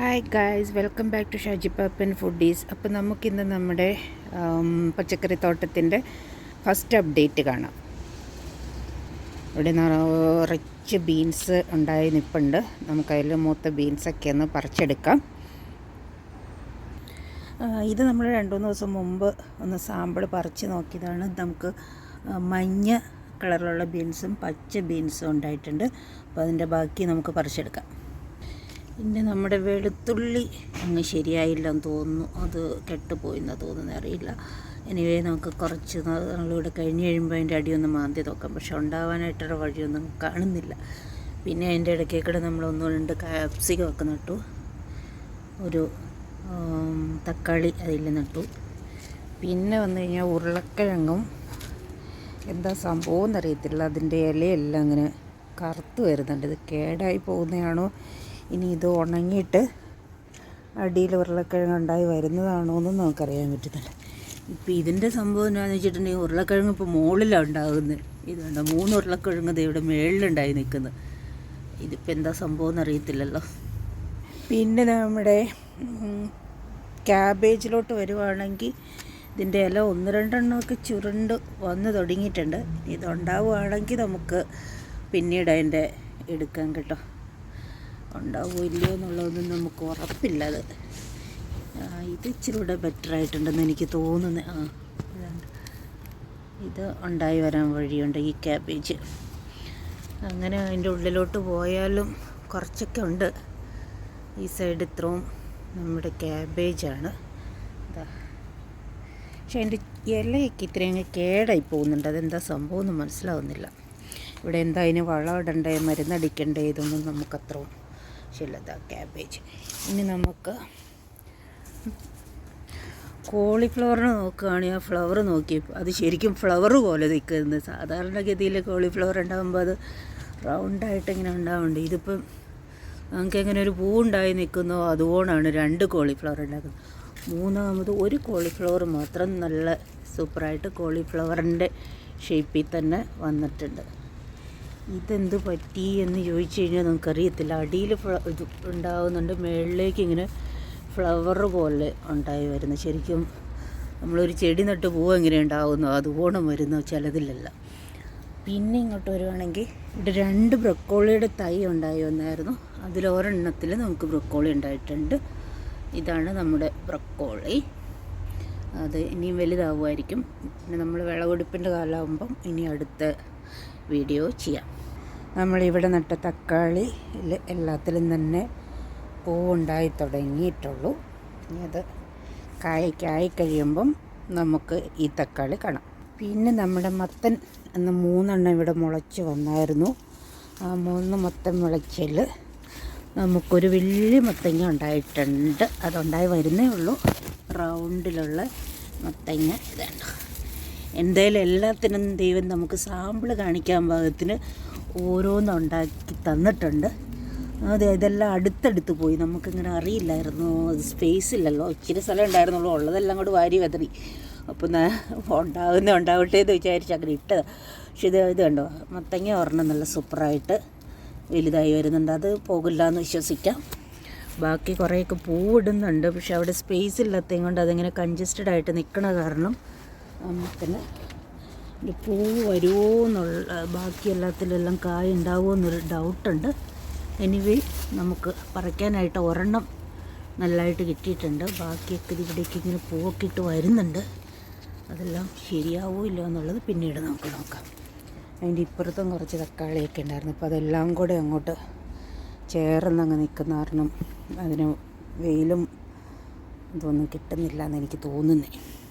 Hi guys welcome back to Shaji Pappan foodies അപ്പോൾ നമുക്കിന്ന് നമ്മുടെ പച്ചക്കറി തോട്ടത്തിന്റെ ഫസ്റ്റ് അപ്ഡേറ്റ് കാണാം. ഇവിടെ നിറച്ച് ബീൻസ് ഉണ്ടായി നിൽപ്പുണ്ട് നമുക്കതിൽ മൂത്ത ബീൻസൊക്കെ ഒന്ന് പറിച്ചെടുക്കാം. ഇത് നമ്മൾ രണ്ട് മൂന്ന് ദിവസം മുമ്പ് ഒന്ന് സാമ്പിൾ പറിച്ച് നോക്കിയതാണ്. നമുക്ക് മഞ്ഞ കളറിലുള്ള ബീൻസും പച്ച ബീൻസും ഉണ്ടായിട്ടുണ്ട്. അപ്പോൾ അതിന്റെ ബാക്കി നമുക്ക് പറിച്ചെടുക്കാം. പിന്നെ നമ്മുടെ വെളുത്തുള്ളി അങ്ങ് ശരിയായില്ലെന്ന് തോന്നുന്നു. അത് കെട്ടുപോയിന്ന് തോന്നുന്നു അറിയില്ല. എനിവേ നമുക്ക് കുറച്ച് നാളുകൂടെ കഴിഞ്ഞ് കഴിയുമ്പോൾ അതിന്റെ അടിയൊന്ന് മാന്തി നോക്കാം. പക്ഷെ ഉണ്ടാവാനായിട്ടൊരു വഴിയൊന്നും കാണുന്നില്ല. പിന്നെ അതിന്റെ ഇടയ്ക്കേക്കൂടെ നമ്മൾ ഒന്ന് രണ്ട് കാപ്സികം ഒക്കെ നട്ടു. ഒരു തക്കാളി അതിൽ നട്ടു. പിന്നെ വന്നു കഴിഞ്ഞാൽ ഉരുളക്കിഴങ്ങും. എന്താ സംഭവം എന്നറിയത്തില്ല. അതിന്റെ ഇലയെല്ലാം അങ്ങനെ കറുത്ത് വരുന്നുണ്ട്. ഇത് കേടായി പോകുന്നതാണോ ഇനി ഇത് ഉണങ്ങിയിട്ട് അടിയിൽ ഉരുളക്കിഴങ്ങ് ഉണ്ടായി വരുന്നതാണോ എന്നും നമുക്കറിയാൻ പറ്റുന്നില്ല. ഇപ്പോൾ ഇതിന്റെ സംഭവം എന്താണെന്ന് വെച്ചിട്ടുണ്ടെങ്കിൽ ഉരുളക്കിഴങ്ങ് ഇപ്പോൾ മുകളിലാണ് ഉണ്ടാകുന്നത്. ഇതുണ്ട് മൂന്ന് ഉരുളക്കിഴങ്ങ് ഇവിടെ മേളിലുണ്ടായി നിൽക്കുന്നത്. ഇതിപ്പോൾ എന്താ സംഭവം എന്നറിയത്തില്ലല്ലോ പിന്നെ നമ്മുടെ ക്യാബേജിലോട്ട് വരുവാണെങ്കിൽ ഇതിന്റെ ഇല ഒന്ന് രണ്ടെണ്ണമൊക്കെ ചുരുണ്ട് വന്ന് തുടങ്ങിയിട്ടുണ്ട്. ഇതുണ്ടാവുകയാണെങ്കിൽ നമുക്ക് പിന്നീട് അതിന്റെ എടുക്കാം കേട്ടോ. ഉണ്ടാവുമോ ഇല്ലയോ എന്നുള്ളതൊന്നും നമുക്ക് ഉറപ്പില്ല അത്. ആ, ഇത് ഇച്ചിരി കൂടെ ബെറ്റർ ആയിട്ടുണ്ടെന്ന് എനിക്ക് തോന്നുന്നു. ആ ഇത് ഉണ്ടായി വരാൻ വഴിയുണ്ട് ഈ ക്യാബേജ് അങ്ങനെ അതിന്റെ ഉള്ളിലോട്ട് പോയാലും കുറച്ചൊക്കെ ഉണ്ട്. ഈ സൈഡ് ഇത്രയും നമ്മുടെ ക്യാബേജാണ് പക്ഷെ അതിന്റെ ഇലയൊക്കെ ഇത്രയും അങ്ങ് കേടായി പോകുന്നുണ്ട്. അതെന്താ സംഭവം ഒന്നും മനസ്സിലാവുന്നില്ല. ഇവിടെ എന്താ അതിന് വളം ഇടണ്ടേ മരുന്നടിക്കണ്ടേ ഇതൊന്നും നമുക്കത്രയും ശരിയല്ല ക്യാബേജ് ഇനി നമുക്ക് കോളിഫ്ലവറിന് നോക്കുകയാണെങ്കിൽ ആ ഫ്ലവർ നോക്കി അത് ശരിക്കും ഫ്ലവർ പോലെ നിൽക്കുന്നത്. സാധാരണഗതിയിൽ കോളിഫ്ലവർ ഉണ്ടാകുമ്പോൾ അത് റൗണ്ടായിട്ട് ഇങ്ങനെ ഉണ്ടാവുന്നുണ്ട് ഇതിപ്പം നമുക്ക് എങ്ങനെ ഒരു പൂ ഉണ്ടായി നിൽക്കുന്നോ അതുകൊണ്ടാണ് രണ്ട് കോളിഫ്ലവർ ഉണ്ടാക്കുന്നത്. മൂന്നാമത് ഒരു കോളിഫ്ലവർ മാത്രം നല്ല സൂപ്പറായിട്ട് കോളിഫ്ലവറിന്റെ ഷേപ്പിൽ തന്നെ വന്നിട്ടുണ്ട്. ഇതെന്ത് പറ്റി എന്ന് ചോദിച്ചു കഴിഞ്ഞാൽ നമുക്കറിയത്തില്ല. അടിയിൽ ഇത് ഉണ്ടാകുന്നുണ്ട് മുകളിലേക്ക് ഇങ്ങനെ ഫ്ലവർ പോലെ ഉണ്ടായി വരുന്നു. ശരിക്കും നമ്മളൊരു ചെടി നട്ട് പൂവ് എങ്ങനെ ഉണ്ടാകുന്നു ഓണം വരുന്നു. ചിലതിലല്ല. പിന്നെ ഇങ്ങോട്ട് വരുവാണെങ്കിൽ ഇവിടെ രണ്ട് ബ്രക്കോളിയുടെ തൈ ഉണ്ടായി വന്നായിരുന്നു. അതിലൊരെണ്ണത്തിൽ നമുക്ക് ബ്രക്കോളി ഉണ്ടായിട്ടുണ്ട്. ഇതാണ് നമ്മുടെ ബ്രക്കോളി. അത് ഇനിയും വലുതാവുമായിരിക്കും. പിന്നെ നമ്മൾ വിളവെടുപ്പിന്റെ കാലമാകുമ്പം ഇനി അടുത്ത വീഡിയോ ചെയ്യാം. നമ്മളിവിടെ നട്ട തക്കാളി എല്ലാത്തിലും തന്നെ പൂവുണ്ടായി തുടങ്ങിയിട്ടുള്ളൂ. ഇനി അത് കായ്ക്കായി കഴിയുമ്പം നമുക്ക് ഈ തക്കാളി കാണാം. പിന്നെ നമ്മുടെ മത്തൻ എന്ന മൂന്നെണ്ണം ഇവിടെ മുളച്ച് വന്നായിരുന്നു. ആ മൂന്ന് മത്തൻ മുളച്ചിൽ നമുക്കൊരു വലിയ മത്തങ്ങ ഉണ്ടായിട്ടുണ്ട്. അതുണ്ടായി വരുന്നേ ഉള്ളൂ. റൗണ്ടിലുള്ള മത്തങ്ങ ഇതാണ്. എന്തായാലും എല്ലാത്തിനും ദൈവം നമുക്ക് സാമ്പിൾ കാണിക്കാൻ പാകത്തിന് ഓരോന്നും ഉണ്ടാക്കി തന്നിട്ടുണ്ട്. അതെ ഇതെല്ലാം അടുത്തടുത്ത് പോയി. നമുക്കിങ്ങനെ അറിയില്ലായിരുന്നു. സ്പേസ് ഇല്ലല്ലോ. ഇച്ചിരി സ്ഥലം ഉണ്ടായിരുന്നുള്ളൂ. ഉള്ളതെല്ലാം കൂടെ വാരി വെതറി. അപ്പം ഉണ്ടാകുന്ന ഉണ്ടാവട്ടെ എന്ന് വിചാരിച്ച് അങ്ങനെ ഇട്ടത്. പക്ഷെ ഇത് ഇത് കണ്ടോ? മത്തങ്ങ ഒരെണ്ണം നല്ല സൂപ്പറായിട്ട് വലുതായി വരുന്നുണ്ട്. അത് പോകില്ല എന്ന് വിശ്വസിക്കാം. ബാക്കി കുറേയൊക്കെ പൂവിടുന്നുണ്ട്. പക്ഷെ അവിടെ സ്പേസ് ഇല്ലാത്തതും കൊണ്ട് അതിങ്ങനെ കൺജസ്റ്റഡ് ആയിട്ട് നിൽക്കണ കാരണം നമുക്കിന് ഒരു വരുമോ എന്നുള്ള ബാക്കി എല്ലാത്തിലെല്ലാം കായ ഉണ്ടാവുമോ എന്നൊരു ഡൗട്ടുണ്ട് എനിവേ നമുക്ക് പറിക്കാനായിട്ട് ഒരെണ്ണം നല്ലതായിട്ട് കിട്ടിയിട്ടുണ്ട്. ബാക്കിയൊക്കെ ഇവിടേക്ക് ഇങ്ങനെ പൂവൊക്കെ ഇട്ട് വരുന്നുണ്ട്. അതെല്ലാം ശരിയാവോ ഇല്ലയോ എന്നുള്ളത് പിന്നീട് നമുക്ക് നോക്കാം. അതിന്റെ ഇപ്പുറത്തും കുറച്ച് തക്കാളിയൊക്കെ ഉണ്ടായിരുന്നു. അപ്പോൾ അതെല്ലാം കൂടെ അങ്ങോട്ട് ചേർന്നങ്ങ് നിൽക്കുന്ന കാരണം അതിന് വെയിലും ഇതൊന്നും കിട്ടുന്നില്ല എന്ന് എനിക്ക് തോന്നുന്നേ.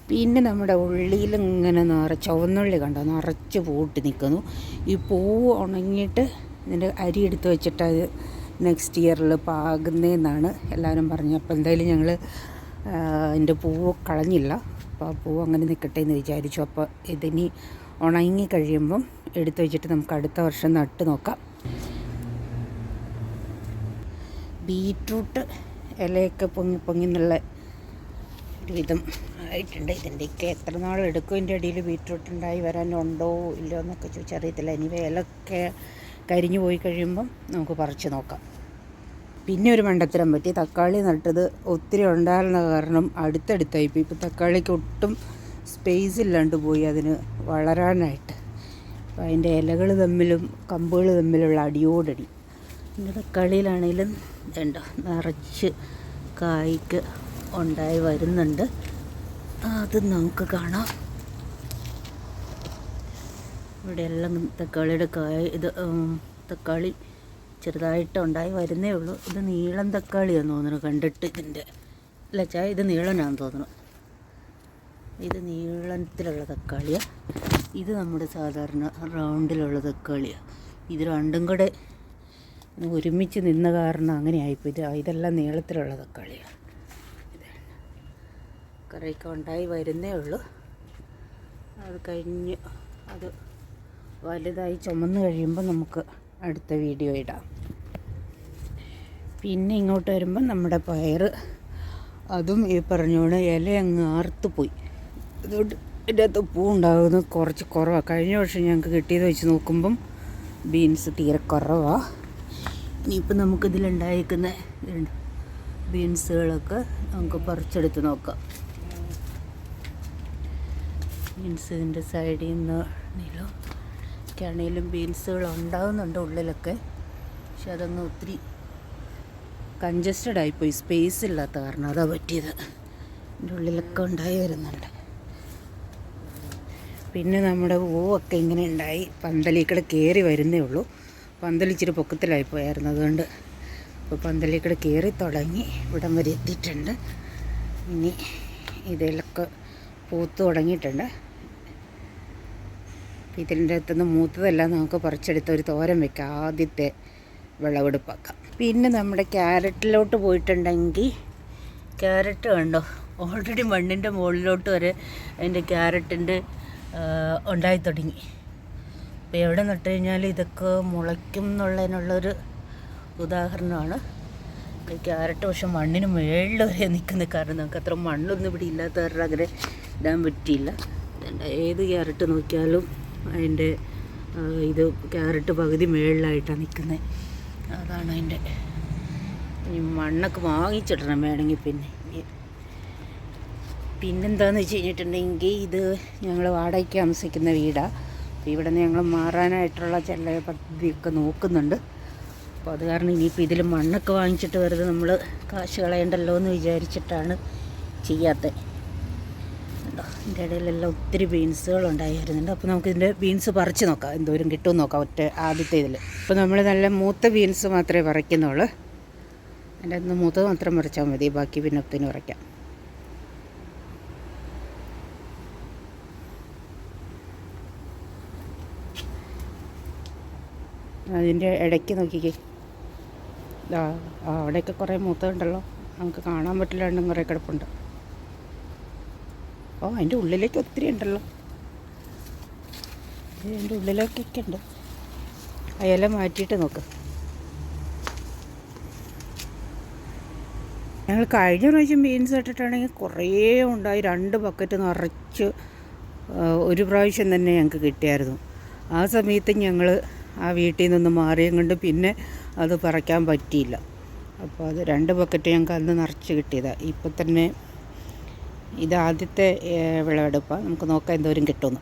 പിന്നെ നമ്മുടെ ഉള്ളിയിൽ ഇങ്ങനെ നിറച്ച് ചുവന്നുള്ളി കണ്ടോ? നിറച്ച് പൂട്ടി നിൽക്കുന്നു ഈ പൂവ് ഉണങ്ങിയിട്ട് ഇതിന്റെ അരി എടുത്ത് വെച്ചിട്ട് അത് നെക്സ്റ്റ് ഇയറിൽ പാകുന്നതെന്നാണ് എല്ലാവരും പറഞ്ഞത്. അപ്പോൾ എന്തായാലും ഞങ്ങൾ അതിന്റെ പൂവ് കളഞ്ഞില്ല. അപ്പോൾ ആ പൂവ് അങ്ങനെ നിൽക്കട്ടെ എന്ന് വിചാരിച്ചു. അപ്പോൾ ഇതിനി ഉണങ്ങി കഴിയുമ്പം എടുത്തു വെച്ചിട്ട് നമുക്ക് അടുത്ത വർഷം നട്ട് നോക്കാം. ബീറ്റ്റൂട്ട് ഇലയൊക്കെ പൊങ്ങി പൊങ്ങി എന്നുള്ള ഒരു വിധം ആയിട്ടുണ്ട്. ഇതിന്റെയൊക്കെ എത്ര നാൾ എടുക്കും? ഇതിന്റെ ഇടയിൽ ബീട്രൂട്ട് ഉണ്ടായി വരാനുണ്ടോ? ഇല്ലയോ എന്നൊക്കെ ചോദിച്ചറിയത്തില്ല ഇനി വേലൊക്കെ കരിഞ്ഞു പോയി കഴിയുമ്പം നമുക്ക് പറിച്ച് നോക്കാം. പിന്നെ ഒരു മണ്ടത്തരം പറ്റി. തക്കാളി നട്ടത് ഒത്തിരി ഉണ്ടായിരുന്ന കാരണം അടുത്തടുത്തായി പോയി. ഇപ്പോൾ തക്കാളിക്ക് ഒട്ടും സ്പേസ് ഇല്ലാണ്ട് പോയി അതിന് വളരാനായിട്ട്. അപ്പോൾ അതിന്റെ ഇലകൾ തമ്മിലും കമ്പുകൾ തമ്മിലുള്ള അടിയോടടി. പിന്നെ തക്കാളിയിലാണെങ്കിലും വേണ്ട നിറച്ച് കായ്ക്ക് ഉണ്ടായി വരുന്നുണ്ട്. അത് നമുക്ക് കാണാം. ഇവിടെ എല്ലാം തക്കാളിയുടെ കായ ഇത് തക്കാളി ചെറുതായിട്ട് ഉണ്ടായി വരുന്നേ ഉള്ളൂ. ഇത് നീളം തക്കാളിയാന്ന് തോന്നുന്നു. കണ്ടിട്ട് ഇതിന്റെ അല്ല ചായ ഇത് നീളനാന്ന് തോന്നുന്നു. ഇത് നീളത്തിലുള്ള തക്കാളിയാണ് ഇത് നമ്മുടെ സാധാരണ റൗണ്ടിലുള്ള തക്കാളിയാണ് ഇത് രണ്ടും കൂടെ ഒരുമിച്ച് നിന്ന കാരണം അങ്ങനെ ആയിപ്പോയി. ഇത് ഇതെല്ലാം നീളത്തിലുള്ള തക്കാളിയാണ് കറിയൊക്കെ ഉണ്ടായി വരുന്നേ ഉള്ളൂ. അത് കഴിഞ്ഞ് അത് വലുതായി ചുമന്ന് കഴിയുമ്പോൾ നമുക്ക് അടുത്ത വീഡിയോ ഇടാം. പിന്നെ ഇങ്ങോട്ട് വരുമ്പോൾ നമ്മുടെ പയർ അതും ഈ പറഞ്ഞോണ്ട് ഇല അങ്ങ് ആർത്ത് പോയി അതുകൊണ്ട് ഇതിന്റെ അകത്ത് പൂ ഉണ്ടാകുന്നത് കുറച്ച് കുറവാണ് കഴിഞ്ഞ വർഷം ഞങ്ങൾക്ക് കിട്ടിയത് വെച്ച് നോക്കുമ്പം ബീൻസ് തീരെ കുറവാണ് ഇനിയിപ്പോൾ നമുക്കിതിലുണ്ടായിരിക്കുന്ന ബീൻസുകളൊക്കെ നമുക്ക് പറിച്ചെടുത്ത് നോക്കാം. ബീൻസ് ഇതിന്റെ സൈഡിൽ നിന്ന് നീളം ഒക്കെയാണെങ്കിലും ബീൻസുകൾ ഉണ്ടാകുന്നുണ്ട് ഉള്ളിലൊക്കെ. പക്ഷെ അതങ്ങ് ഒത്തിരി കൺജസ്റ്റഡ് ആയിപ്പോയി. സ്പേസ് ഇല്ലാത്ത കാരണം അതാ പറ്റിയത്. എന്റെ ഉള്ളിലൊക്കെ ഉണ്ടായി വരുന്നുണ്ട്. പിന്നെ നമ്മുടെ പൂവൊക്കെ ഇങ്ങനെ ഉണ്ടായി. പന്തലിക്കടെ കയറി വരുന്നേ ഉള്ളൂ. പന്തലിച്ചിരി പൊക്കത്തിലായി പോയായിരുന്നു. അതുകൊണ്ട് ഇപ്പോൾ പന്തലിക്കടെ കയറി തുടങ്ങി ഇവിടം വരെ എത്തിയിട്ടുണ്ട്. ഇനി ഇതിലൊക്കെ പൂത്ത് തുടങ്ങിയിട്ടുണ്ട്. ഇതിന്റെ അകത്തുനിന്ന് മൂത്തതെല്ലാം നമുക്ക് പറിച്ചെടുത്ത് ഒരു തോരൻ വെക്കാം ആദ്യത്തെ വിളവെടുപ്പാക്കാം. പിന്നെ നമ്മുടെ ക്യാരറ്റിലോട്ട് പോയിട്ടുണ്ടെങ്കിൽ ക്യാരറ്റ് കണ്ടോ? ഓൾറെഡി മണ്ണിന്റെ മുകളിലോട്ട് വരെ അതിന്റെ ക്യാരറ്റിന്റെ ഉണ്ടായി തുടങ്ങി. അപ്പോൾ എവിടെ നട്ട് കഴിഞ്ഞാൽ ഇതൊക്കെ മുളയ്ക്കും എന്നുള്ളതിനുള്ളൊരു ഉദാഹരണമാണ്. ക്യാരറ്റ് പക്ഷെ മണ്ണിന് മേളിൽ വരെ നിൽക്കുന്ന കാരണം നമുക്ക് അത്ര മണ്ണൊന്നും ഇവിടെ ഇല്ലാത്തവരുടെ അങ്ങനെ ഇടാൻ പറ്റിയില്ല. ഏത് ക്യാരറ്റ് നോക്കിയാലും അതിന്റെ ഇത് ക്യാരറ്റ് പകുതി മുകളിലായിട്ടാണ് നിൽക്കുന്നത് അതാണ് അതിന്റെ. ഇനി മണ്ണൊക്കെ വാങ്ങിച്ചിടണം വേണമെങ്കിൽ പിന്നെ. ഇനി പിന്നെന്താണെന്ന് വെച്ച് കഴിഞ്ഞിട്ടുണ്ടെങ്കിൽ ഇത് ഞങ്ങൾ വാടകയ്ക്ക് താമസിക്കുന്ന വീടാണ് അപ്പോൾ ഇവിടെ നിന്ന് ഞങ്ങൾ മാറാനായിട്ടുള്ള ചില പദ്ധതിയൊക്കെ നോക്കുന്നുണ്ട്. അപ്പോൾ അത് കാരണം ഇനിയിപ്പോൾ ഇതിൽ മണ്ണൊക്കെ വാങ്ങിച്ചിട്ട് വരുന്നത് നമ്മൾ കാശ് കളയണ്ടല്ലോ എന്ന് വിചാരിച്ചിട്ടാണ് ചെയ്യാത്തത്. കണ്ടോ ഇതിന്റെ ഇടയിലെല്ലാം ഒത്തിരി ബീൻസുകൾ ഉണ്ടായി വരുന്നുണ്ട് അപ്പോൾ നമുക്ക് ഇതിന്റെ ബീൻസ് പറിച്ച് നോക്കാം. എന്തോരം കിട്ടുമെന്ന് നോക്കാം ഒറ്റ ആദ്യത്തെ ഇതിൽ. ഇപ്പോൾ നമ്മൾ നല്ല മൂത്ത ബീൻസ് മാത്രമേ പറിക്കുന്നുള്ളൂ. എന്റെ അന്ന് മൂത്തത് മാത്രം പറിച്ചാൽ മതി. ബാക്കി പിന്നെ ഒത്തിന് പറിക്കാം. അതിന്റെ ഇടയ്ക്ക് നോക്കിക്കേ. അവിടെയൊക്കെ കുറേ മൂത്തതുണ്ടല്ലോ. നമുക്ക് കാണാൻ പറ്റില്ലാണ്ടും കുറേ കിടപ്പുണ്ട്. ഓ അതിന്റെ ഉള്ളിലേക്ക് ഒത്തിരി ഉണ്ടല്ലോ. അതിന്റെ ഉള്ളിലേക്കൊക്കെ ഉണ്ട്. അയല മാറ്റിയിട്ട് നോക്ക്. ഞങ്ങൾ കഴിഞ്ഞ പ്രാവശ്യം ബീൻസ് ഇട്ടിട്ടാണെങ്കിൽ കുറേ ഉണ്ടായി. രണ്ട് ബക്കറ്റ് നിറച്ച് ഒരു പ്രാവശ്യം തന്നെ ഞങ്ങൾക്ക് കിട്ടിയായിരുന്നു. ആ സമയത്ത് ഞങ്ങൾ ആ വീട്ടിൽ നിന്ന് മാറിയും കൊണ്ട് പിന്നെ അത് പറിക്കാൻ പറ്റിയില്ല. അപ്പോൾ അത് രണ്ട് ബക്കറ്റ് ഞങ്ങൾക്ക് അന്ന് നിറച്ച് കിട്ടിയതാണ് ഇപ്പം തന്നെ ഇത് ആദ്യത്തെ വിളവെടുപ്പ്. വിളവെടുപ്പാണ് നമുക്ക് നോക്കാം എന്തോരം കിട്ടുമെന്ന്.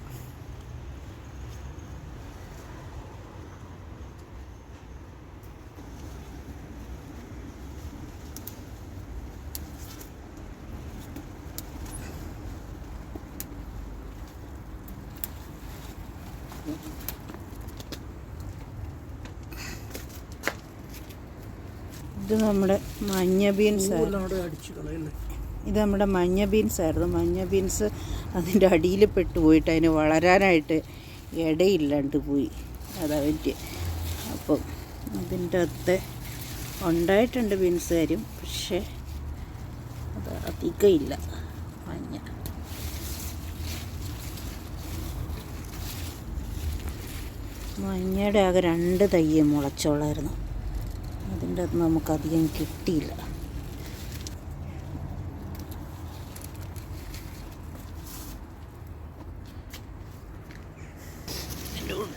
ഇത് നമ്മുടെ മഞ്ഞ ബീൻസ്. അടിച്ചു കളയല്ലേ? ഇത് നമ്മുടെ മഞ്ഞ ബീൻസ് ആയിരുന്നു. മഞ്ഞ ബീൻസ് അതിന്റെ അടിയിൽ പെട്ടുപോയിട്ട് അതിന് വളരാനായിട്ട് ഇടയില്ലാണ്ട് പോയി. അതാ പറ്റി അപ്പം അതിന്റെ അകത്ത് ഉണ്ടായിട്ടുണ്ട് ബീൻസ് കാര്യം പക്ഷേ അത് അധികമില്ല. മഞ്ഞ. മഞ്ഞയുടെ ആകെ രണ്ട് തയ്യേ മുളച്ചോളായിരുന്നു. അതിന്റെ അത് നമുക്കധികം കിട്ടിയില്ല.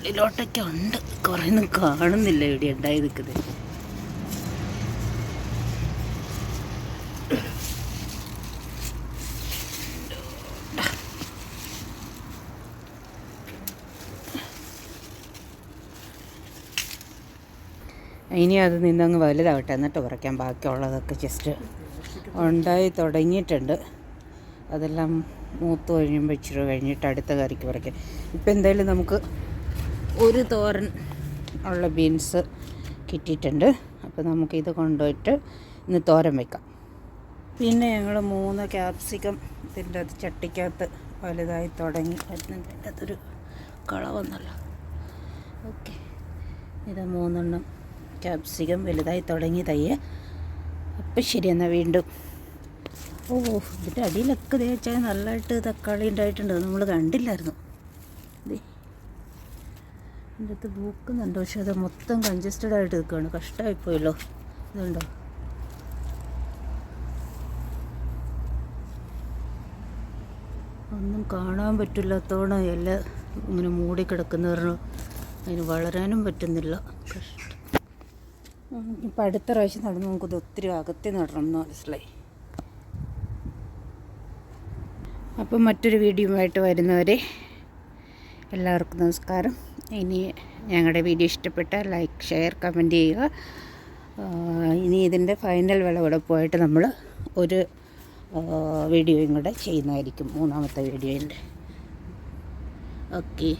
ഉള്ളിലോട്ടൊക്കെ ഉണ്ട് കുറേ ഒന്നും കാണുന്നില്ല ഇവിടെ. ഉണ്ടായി നിൽക്കുന്നത് ഇനി അത് നിന്നങ്ങ് വലുതാവട്ടെ. എന്നിട്ട് കുറയ്ക്കാം. ബാക്കിയുള്ളതൊക്കെ ജസ്റ്റ് ഉണ്ടായി തുടങ്ങിയിട്ടുണ്ട്. അതെല്ലാം മൂത്ത് കഴിയുമ്പോൾ ഇച്ചിരി കഴിഞ്ഞിട്ട് അടുത്ത കറിക്ക് കുറയ്ക്കാം. ഇപ്പം എന്തായാലും നമുക്ക് ഒരു തോരൻ ഉള്ള ബീൻസ് കിട്ടിയിട്ടുണ്ട്. അപ്പോൾ നമുക്കിത് കൊണ്ടുപോയിട്ട് ഇന്ന് തോരൻ വെക്കാം. പിന്നെ ഞങ്ങൾ മൂന്ന് ക്യാപ്സിക്കം ഇതിന്റെ അത് ചട്ടിക്കകത്ത് വലുതായി തുടങ്ങി. അതിന്റെ അതൊരു കള വന്നല്ലോ ഓക്കെ. ഇത് മൂന്നെണ്ണം ക്യാപ്സിക്കം വലുതായി തുടങ്ങി തയ്യ. അപ്പം ശരി എന്നാൽ വീണ്ടും. ഓ ഇതിന്റെ അടിയിലൊക്കെ തേച്ചാൽ നല്ലതായിട്ട് തക്കാളി ഉണ്ടായിട്ടുണ്ട്. നമ്മൾ കണ്ടില്ലായിരുന്നു. ഇതിന്റെ അടുത്ത് പൂക്കുന്നുണ്ട് പക്ഷെ അത് മൊത്തം കൺജസ്റ്റഡ് ആയിട്ട് നിൽക്കുകയാണ്. കഷ്ടമായിപ്പോയല്ലോ ഇതുണ്ടോ? ഒന്നും കാണാൻ പറ്റില്ലാത്തോണം എല്ലാം ഇങ്ങനെ മൂടിക്കിടക്കുന്ന കാരണം അതിന് വളരാനും പറ്റുന്നില്ല. കഷ്ടം. ഇപ്പം അടുത്ത പ്രാവശ്യം നടന്ന് നമുക്കത് ഒത്തിരി അകത്തി നടണം എന്ന് മനസ്സിലായി. അപ്പം മറ്റൊരു വീഡിയോ വീഡിയോയുമായിട്ട് വരുന്നവരെ എല്ലാവർക്കും നമസ്കാരം. ഇനി ഞങ്ങളുടെ വീഡിയോ ഇഷ്ടപ്പെട്ട ലൈക്ക് ഷെയർ കമന്റ് ചെയ്യുക. ഇനി ഇതിന്റെ ഫൈനൽ വിളവെടുപ്പുമായിട്ട് നമ്മൾ ഒരു വീഡിയോയും കൂടെ ചെയ്യുന്നതായിരിക്കും. മൂന്നാമത്തെ വീഡിയോന്റെ. ഓക്കെ.